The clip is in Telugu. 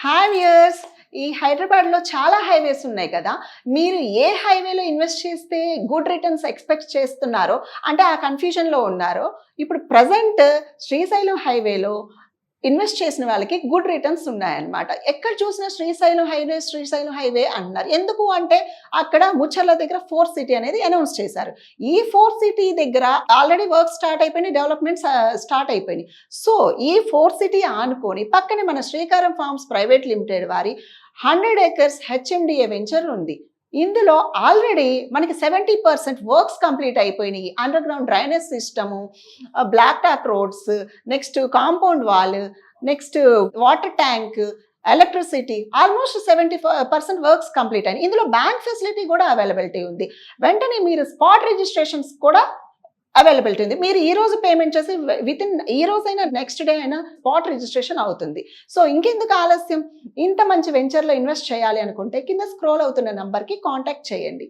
హాయ్ వ్యూయర్స్ ఈ హైదరాబాద్లో చాలా హైవేస్ ఉన్నాయి కదా? మీరు ఏ హైవేలో ఇన్వెస్ట్ చేస్తే గుడ్ రిటర్న్స్ ఎక్స్పెక్ట్ చేస్తున్నారో అంటే ఆ కన్ఫ్యూజన్లో ఉన్నారో ఇప్పుడు ప్రజెంట్ శ్రీశైలం హైవేలో ఇన్వెస్ట్ చేసిన వాళ్ళకి గుడ్ రిటర్న్స్ ఉన్నాయన్నమాట. ఎక్కడ చూసినా శ్రీశైలం హైవే శ్రీశైలం హైవే అంటున్నారు ఎందుకు అంటే అక్కడ ముచ్చర్ల దగ్గర ఫోర్ సిటీ అనేది అనౌన్స్ చేశారు. ఈ ఫోర్ సిటీ దగ్గర ఆల్రెడీ వర్క్ స్టార్ట్ అయిపోయినాయి డెవలప్మెంట్స్ స్టార్ట్ అయిపోయినాయి. సో ఈ ఫోర్ సిటీ ఆనుకొని పక్కనే మన శ్రీకారం ఫార్మ్స్ ప్రైవేట్ లిమిటెడ్ వారి హండ్రెడ్ ఏకర్స్ హెచ్ఎండిఏ వెంచర్ ఉంది. ఇందులో ఆల్రెడీ మనకి సెవెంటీ పర్సెంట్ వర్క్స్ కంప్లీట్ అయిపోయినాయి. Underground drainage system black top roads next compound wall next water tank electricity almost seventy percent works complete అయినాయి. ఇందులో బ్యాంక్ ఫెసిలిటీ కూడా అవైలబిలిటీ ఉంది. వెంటనే మీరు స్పాట్ రిజిస్ట్రేషన్స్ కూడా అవైలబిలిటీ ఉంది. మీరు ఈ రోజు పేమెంట్ చేసి విత్ ఇన్ ఈ రోజైనా నెక్స్ట్ డే అయినా స్పాట్ రిజిస్ట్రేషన్ అవుతుంది. సో ఇంకెందుకు ఆలస్యం? ఇంత మంచి వెంచర్లో ఇన్వెస్ట్ చేయాలి అనుకుంటే కింద స్క్రోల్ అవుతున్న నంబర్కి కాంటాక్ట్ చేయండి.